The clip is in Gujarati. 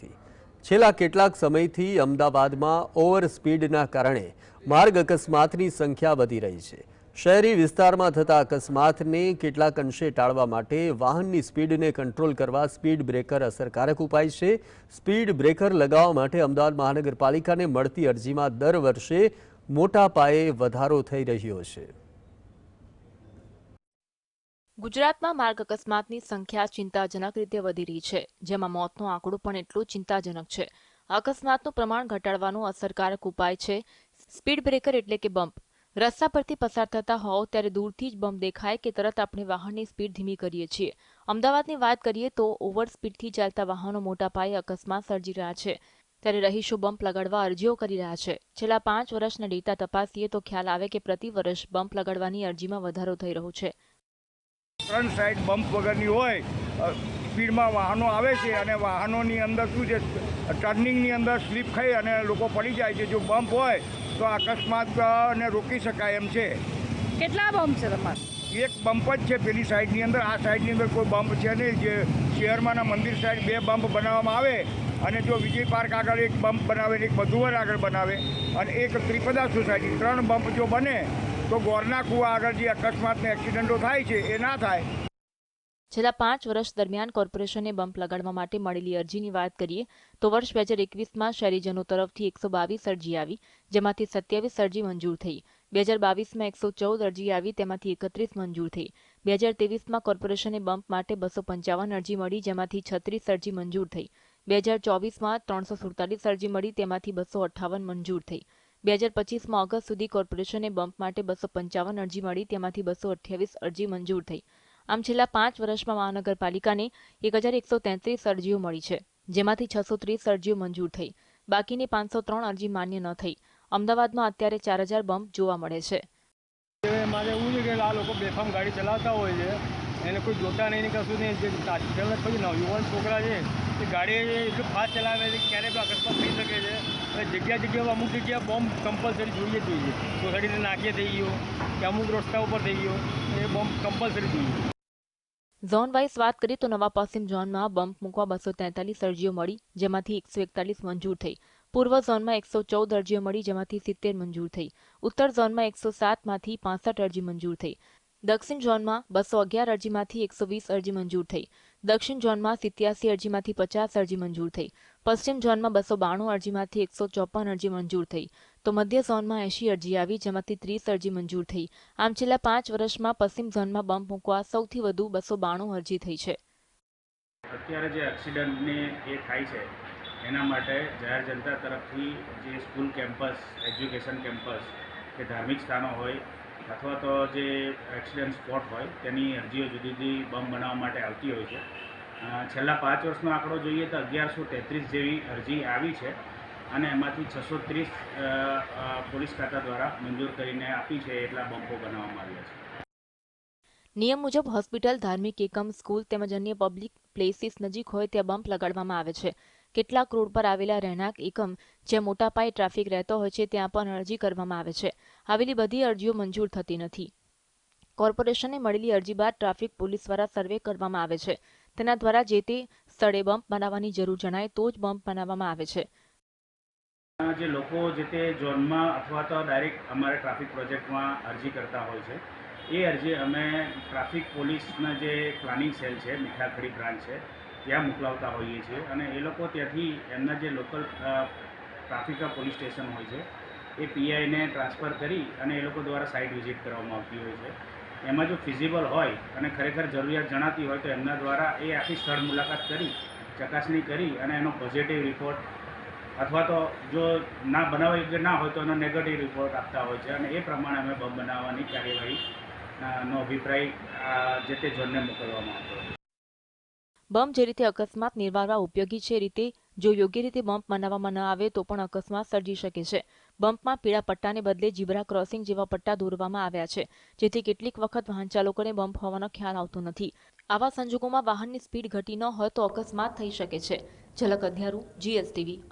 નથી. છેલ્લા કેટલાક સમયથી અમદાવાદમાં ઓવર સ્પીડના કારણે માર્ગ અકસ્માતની સંખ્યા વધી રહી છે. શહેરી વિસ્તારમાં થતા અકસ્માતને કેટલાક અંશે ટાળવા માટે વાહનની સ્પીડને કંટ્રોલ કરવા સ્પીડ બ્રેકર અસરકારક ઉપાય છે. સ્પીડ બ્રેકર લગાવવા માટે અમદાવાદ મહાનગરપાલિકાને મળતી અરજીમાં દર વર્ષે મોટા પાયે વધારો થઈ રહ્યો છે. ગુજરાતમાં માર્ગ અકસ્માતની સંખ્યા ચિંતાજનક રીતે વધી રહી છે, જેમાં મોતનો આંકડો પણ એટલો ચિંતાજનક છે. અકસ્માતનું પ્રમાણ ઘટાડવાનો અસરકારક ઉપાય છે, સ્પીડ બ્રેકર એટલે કે બમ્પ. રસ્તા પરથી પસાર થતા હોવ ત્યારે દૂરથી જ બમ્પ દેખાય કે તરત આપણે વાહનની સ્પીડ ધીમી કરીએ છીએ. અમદાવાદની વાત કરીએ તો ઓવર સ્પીડથી ચાલતા વાહનો મોટા પાયે અકસ્માત સર્જી રહ્યા છે, ત્યારે રહીશો બમ્પ લગાડવા અરજીઓ કરી રહ્યા છે. છેલ્લા પાંચ વર્ષના ડેટા તપાસીએ તો ખ્યાલ આવે કે પ્રતિ વર્ષ બમ્પ લગાડવાની અરજીમાં વધારો થઈ રહ્યો છે. ત્રણ સાઈડ બમ્પ વગરની હોય સ્પીડમાં વાહનો આવે છે અને વાહનોની અંદર શું છે ટર્નિંગની અંદર સ્લીપ ખાઈ અને લોકો પડી જાય છે. જો બમ્પ હોય તો અકસ્માત અ, ને રોકી શકાય એમ છે. કેટલા બમ્પ છે તમારે? એક બમ્પ જ છે પેલી સાઈડની અંદર. આ સાઈડની અંદર કોઈ બમ્પ છે નહીં. જે શહેરમાંના મંદિર સાઈડ બે બમ્પ બનાવવામાં આવે અને જો વિજય પાર્ક આગળ એક બમ્પ બનાવે એક મધુવર આગળ બનાવે અને એક ત્રિપદા સોસાયટી ત્રણ બમ્પ જો બને તો ગોરના કુવા આગળ જે અકસ્માતને એક્સિડન્ટો થાય છે, એ ના થાય. છેલ્લા પાંચ વર્ષ દરમિયાન કોર્પોરેશને બમ્પ લગાડવા માટે મળેલી અરજીની વાત કરીએ, તો વર્ષ બે હજાર એકવીસમાં શહેરીજનો તરફથી એકસો બાવીસ અરજી આવી, જેમાંથી સત્યાવીસ અરજી મંજૂર થઈ. બે હજાર બાવીસમાં એકસો ચૌદ અરજી આવી, તેમાંથી એકત્રીસ મંજૂર થઈ. બે હજાર ત્રેવીસમાં કોર્પોરેશને બમ્પ માટે બસો પંચાવન અરજી મળી, જેમાંથી છત્રીસ અરજી મંજૂર થઈ. બે હજાર ચોવીસમાં ત્રણસો સુડતાલીસ અરજી મળી, તેમાંથી બસો અઠ્ઠાવન મંજૂર થઈ. બે હજાર પચીસમાં ઓગસ્ટ સુધી કોર્પોરેશને બમ્પ માટે બસો પંચાવન અરજી મળી. તેમાંથી બસો અઠ્યાવીસ અરજી મંજૂર થઈ. આમ છેલ્લા પાંચ વર્ષમાં મહાનગરપાલિકાને એક હજાર એકસો તેત્રીસ અરજીઓ મળી છે, જેમાંથી છસો ત્રીસ અરજીઓ મંજૂર થઈ. બાકીની પાંચસો ત્રણ અરજી માન્ય ન થઈ. અમદાવાદમાં અત્યારે ચાર હજાર બમ્પ જોવા મળે છે. મારે એવું છે કે આ લોકો બેફામ ગાડી ચલાવતા હોય છે. એને કોઈ જોતા નહીં ને કશું નહીં. જે તાજેતરના પછી નવયુવાન છોકરા છે, એ ગાડી એટલું ફાસ્ટ ચલાવે છે કે ક્યારે પણ અકસ્માત થઈ શકે છે. અને જગ્યા જગ્યા અમુક જગ્યા બોમ્બ કમ્પલસરી જોઈએ જ જોઈએ. સોસાયટીને નાખીએ થઈ ગયો કે અમુક રસ્તા ઉપર થઈ ગયો, એ બોમ્બ કમ્પલસરી જોઈએ. ઝોન વાઇઝ વાત કરીએ તો નવા પશ્ચિમ ઝોનમાં બમ્પ મૂકવા બસો તેતાલીસ અરજીઓ મળી, જેમાંથી એકસો એકતાલીસ મંજૂર થઈ. પૂર્વ ઝોનમાં એકસો ચૌદ અરજીઓ મળી, જેમાંથી સિત્તેર મંજૂર થઈ. ઉત્તર ઝોનમાં એકસો સાતમાંથી પાસઠ અરજી મંજૂર થઈ. દક્ષિણ ઝોનમાં બસો અગિયાર અરજીમાંથી એકસો વીસ અરજી મંજૂર થઈ. દક્ષિણ ઝોનમાં સિત્યાસી અરજીમાંથી પચાસ અરજી મંજૂર થઈ. પશ્ચિમ ઝોનમાં બસો બાણું અરજીમાંથી એકસો ચોપન અરજી મંજૂર થઈ. તો મધ્ય ઝોનમાં એંશી અરજી આવી, જેમાંથી ત્રીસ અરજી મંજૂર થઈ. આમ છેલ્લા પાંચ વર્ષમાં પશ્ચિમ ઝોનમાં બમ્પ મૂકવા સૌથી વધુ બસો બાણું અરજી થઈ છે. અત્યારે જે એક્સિડન્ટને એ થાય છે, એના માટે જાહેર જનતા તરફથી જે સ્કૂલ કેમ્પસ, એજ્યુકેશન કેમ્પસ કે ધાર્મિક સ્થાનો હોય અથવા તો જે એક્સિડન્ટ સ્પોટ હોય, તેની અરજીઓ જુદી જુદી બમ બનાવવા માટે આવતી હોય છે. છેલ્લા પાંચ વર્ષનો આંકડો જોઈએ તો અગિયારસો તેત્રીસ જેવી અરજી આવી છે અને એમાંથી છસો ત્રીસ પોલીસ ખાતા દ્વારા મંજૂર કરીને આપી છે એટલા બમ્પો બનાવવામાં આવ્યા છે. નિયમ મુજબ હોસ્પિટલ, ધાર્મિક એકમ, સ્કૂલ તેમજ અન્ય પબ્લિક પ્લેસીસ નજીક હોય ત્યાં બમ્પ લગાડવામાં આવે છે. કેટલાક રોડ પર આવેલા રહેણાંક એકમ જ્યાં મોટા પાયે ટ્રાફિક રહેતો હોય છે, ત્યાં પણ અરજી કરવામાં આવે છે. આવેલી બધી અરજીઓ મંજૂર થતી નથી. કોર્પોરેશનને મળેલી અરજી બાદ ટ્રાફિક પોલીસ દ્વારા સર્વે કરવામાં આવે છે. તેના દ્વારા જે તે સ્થળે બમ્પ બનાવવાની જરૂર જણાય તો જ બમ્પ બનાવવામાં આવે છે. જે લોકો જે તે ઝોનમાં અથવા તો ડાયરેક્ટ અમારે ટ્રાફિક પ્રોજેક્ટમાં અરજી કરતા હોય છે, એ અરજી અમે ટ્રાફિક પોલીસના જે પ્લાનિંગ સેલ છે, મીઠાખડી બ્રાન્ચ છે ત્યાં મોકલાવતા હોઈએ છીએ અને એ લોકો ત્યાંથી એમના જે લોકલ ટ્રાફિક પોલીસ સ્ટેશન હોય છે, એ પીઆઈને ટ્રાન્સફર કરી અને એ લોકો દ્વારા સાઇટ વિઝિટ કરવામાં આવતી હોય છે. એમાં જો ફિઝિબલ હોય અને ખરેખર જરૂરિયાત જણાતી હોય તો એમના દ્વારા એ આખી સ્થળ મુલાકાત કરી, ચકાસણી કરી અને એનો પોઝિટિવ રિપોર્ટ અથવા તો જો ના બનાવવા યોગ્ય ના હોય તો એનો નેગેટિવ રિપોર્ટ આપતા હોય છે અને એ પ્રમાણે અમે બમ બનાવવાની કાર્યવાહી નો અભિપ્રાય જે તે ઝોનને મોકલવામાં આવતો બમ્પ જે રીતે અકસ્માત નિવારવા ઉપયોગી છે રીતે જો યોગ્ય રીતે બમ્પ બનાવવામાં ન આવે તો પણ અકસ્માત સર્જી શકે છે. બમ્પમાં પીળા પટ્ટાને બદલે જીબ્રા ક્રોસિંગ જેવા પટ્ટા દોરવામાં આવ્યા છે, જેથી કેટલીક વખત વાહન ચાલકોને બમ્પ હોવાનો ખ્યાલ આવતો નથી. આવા સંજોગોમાં વાહનની સ્પીડ ઘટી ન હોય તો અકસ્માત થઈ શકે છે. ઝલક અધ્યારું, જીએસટીવી